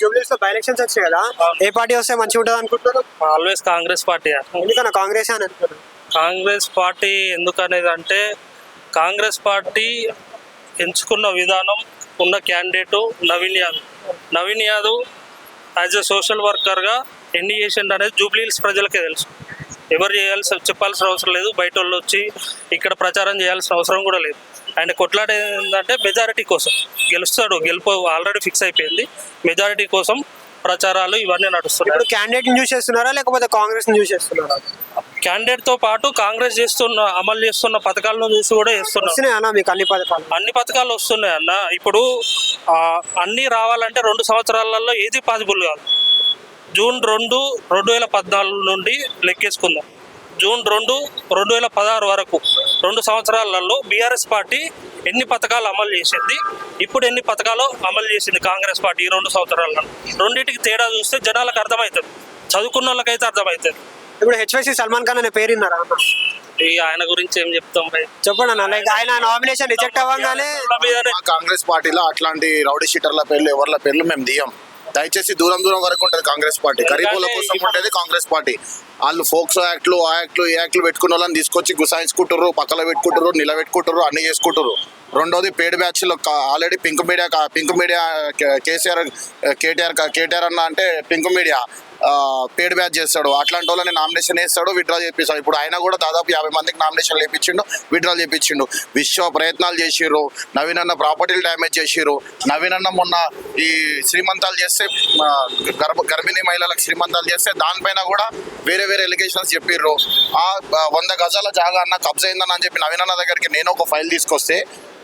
జూబ్లీస్లో by elections కదా ఏ party వస్తే మంచిగా ఉంటుంది అనుకుంటున్నారు? ఆల్వేస్ కాంగ్రెస్ పార్టీ ఎందుకన్నా కాంగ్రెస్ అని అనుకుంటున్నారు కాంగ్రెస్ పార్టీ ఎందుకనేది అంటే కాంగ్రెస్ పార్టీ ఎంచుకున్న విధానం ఉన్న candidate Naveen Yadav. Naveen Yadav as a social వర్కర్గా ఎన్ని చేసిండు అనేది జూబ్లీహిల్స్ ప్రజలకే తెలుసు. ఎవరు చేయాల్సి చెప్పాల్సిన అవసరం లేదు. బయట వాళ్ళు వచ్చి ఇక్కడ ప్రచారం చేయాల్సిన అవసరం కూడా లేదు. ఆయన కొట్లాట ఏంటంటే మెజారిటీ కోసం గెలుస్తాడు. గెలుపు ఆల్రెడీ ఫిక్స్ అయిపోయింది. మెజారిటీ కోసం ప్రచారాలు ఇవన్నీ నడుస్తున్నాయి. ఇప్పుడు క్యాండిడేట్ని చూస్ చేస్తున్నారా? లేకపోతే కాంగ్రెస్ చూస్ చేస్తున్నారా? క్యాండిడేట్తో పాటు కాంగ్రెస్ చేస్తున్న అమలు చేస్తున్న పథకాలను చూసి కూడా చేస్తున్నారు. మీకు అన్ని పథకాలు? అన్ని పథకాలు వస్తున్నాయి అన్న. ఇప్పుడు అన్ని రావాలంటే రెండు సంవత్సరాలలో ఏది పాసిబుల్ కాదు. జూన్ రెండు రెండు వేల పద్నాలుగు నుండి లెక్కేసుకుందాం. జూన్ రెండు రెండు వేల పదహారు వరకు రెండు సంవత్సరాలలో బీఆర్ఎస్ పార్టీ ఎన్ని పథకాలు అమలు చేసింది? ఇప్పుడు ఎన్ని పథకాలు అమలు చేసింది కాంగ్రెస్ పార్టీ ఈ రెండు సంవత్సరాలలో? రెండింటికి తేడా చూస్తే జనాలకు అర్థమవుతుంది. చదువుకున్న వాళ్ళకైతే అర్థమవుతుంది. ఇప్పుడు హెచ్వైసి సల్మాన్ ఖాన్ అనే పేరు ఆయన గురించి ఏం చెప్తాం చెప్పండి అన్న లైక్ ఆయన నామినేషన్ రిజెక్ట్ అవ్వగానే కాంగ్రెస్ పార్టీలో అట్లాంటి రౌడీ షీటర్ల పేర్లు ఎవరిల పేర్లు మేము దియం దయచేసి దూరం దూరం వరకు ఉంటుంది కాంగ్రెస్ పార్టీ. గరీబుల కోసం ఉంటుంది కాంగ్రెస్ పార్టీ. వాళ్ళు ఫోక్సో యాక్ట్లు ఆ యాక్ట్లు ఈ యాక్ట్లు పెట్టుకున్న వాళ్ళని తీసుకొచ్చి గుసాయించుకుంటారు పక్కన పెట్టుకుంటారు నిలబెట్టుకుంటారు అన్ని చేసుకుంటారు రెండోది పేడ్ బ్యాచ్లో already pink media pink media KCR KTR KTR అన్న అంటే పింక్ మీడియా పేడ్ బ్యాచ్ చేస్తాడు. అట్లాంటి వాళ్ళని నామినేషన్ వేస్తాడు విత్డ్రా చేపిస్తాడు. ఇప్పుడు ఆయన కూడా దాదాపు యాభై మందికి నామినేషన్ చేపించిండు విత్డ్రా చేపించిండు విశ్వ ప్రయత్నాలు చేసిర్రు నవీన్ అన్న ప్రాపర్టీలు డ్యామేజ్ చేసిర్రు. నవీన్ అన్న మొన్న ఈ శ్రీమంతాలు చేస్తే గర్భ గర్భిణీ మహిళలకు శ్రీమంతాలు చేస్తే దానిపైన కూడా వేరే వేరే ఎలిగేషన్స్ చెప్పిర్రు. ఆ వంద గజాల జాగా అన్న కబ్జైందని అయిందని అని చెప్పి నవీన్ అన్న దగ్గరికి నేను ఒక ఫైల్ తీసుకొస్తే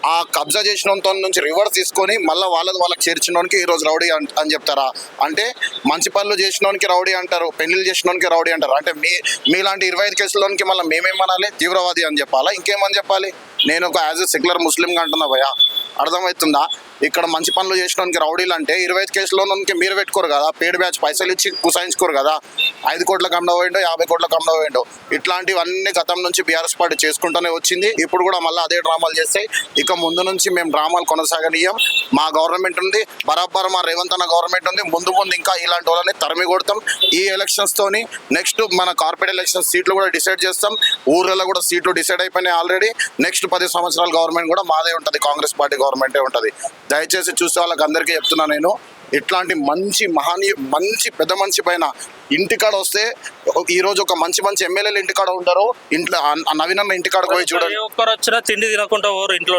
ఆ కబ్జా చేసిన నుంచి రివర్స్ తీసుకొని మళ్ళీ వాళ్ళది వాళ్ళకి చేర్చినోనికి ఈరోజు రౌడీ అని చెప్తారా? అంటే మంచి పనులు చేసినోనికి రౌడీ అంటారు పెళ్ళిళ్ళు చేసినోనికి రౌడీ అంటారు. అంటే మీ మీలాంటి ఇరవై ఐదు కేసులోనికి మళ్ళీ మేమేమనాలి తీవ్రవాది అని చెప్పాలా? ఇంకేమని చెప్పాలి? నేను ఒక యాజ్ ఎ సెక్యులర్ ముస్లింగా అంటున్నా భయ అర్థమవుతుందా? ఇక్కడ మంచి పనులు చేసినోనికి రౌడీలు అంటే ఇరవై ఐదు కేసులోనికి మీరు పెట్టుకోరు కదా. పేడ్ బ్యాచ్ పైసలు ఇచ్చి కుసాయించుకోరు కదా. ఐదు కోట్ల అమ్మ పోయిండో యాభై కోట్ల అమ్మ పోయిండో. ఇట్లాంటివన్నీ గతం నుంచి బీఆర్ఎస్ పార్టీ చేసుకుంటూనే వచ్చింది. ఇప్పుడు కూడా మళ్ళీ అదే డ్రామాలు చేస్తాయి ఇక ముందు నుంచి మేము డ్రామాలు కొనసాగనీయం. మా గవర్నమెంట్ ఉంది బరాబర్ మా రేవంత్ అన్న గవర్నమెంట్ ఉంది. ముందు ముందు ఇంకా ఇలాంటి వాళ్ళని తరిమి కొడతాం. ఈ ఎలక్షన్స్ తోని నెక్స్ట్ మన కార్పొరేట్ ఎలక్షన్ సీట్లు కూడా డిసైడ్ చేస్తాం. ఊర్లలో కూడా సీట్లు డిసైడ్ అయిపోయినాయి ఆల్రెడీ. నెక్స్ట్ పది సంవత్సరాల గవర్నమెంట్ కూడా మాదే ఉంటుంది. కాంగ్రెస్ పార్టీ గవర్నమెంటే ఉంటుంది. దయచేసి చూసే వాళ్ళకి అందరికీ చెప్తున్నా నేను. ఇట్లాంటి మంచి మహానీయ మంచి పెద్ద మనిషి పైన ఇంటికాడ వస్తే ఈ రోజు ఒక మంచి మంచి ఎమ్మెల్యేలు ఇంటికాడ ఉంటారు ఇంట్లో నవీనన్న ఇంటికాడ పోయి చూడండి. ఒక్కరు వచ్చినా తిండి తినకుండా పోరు ఇంట్లో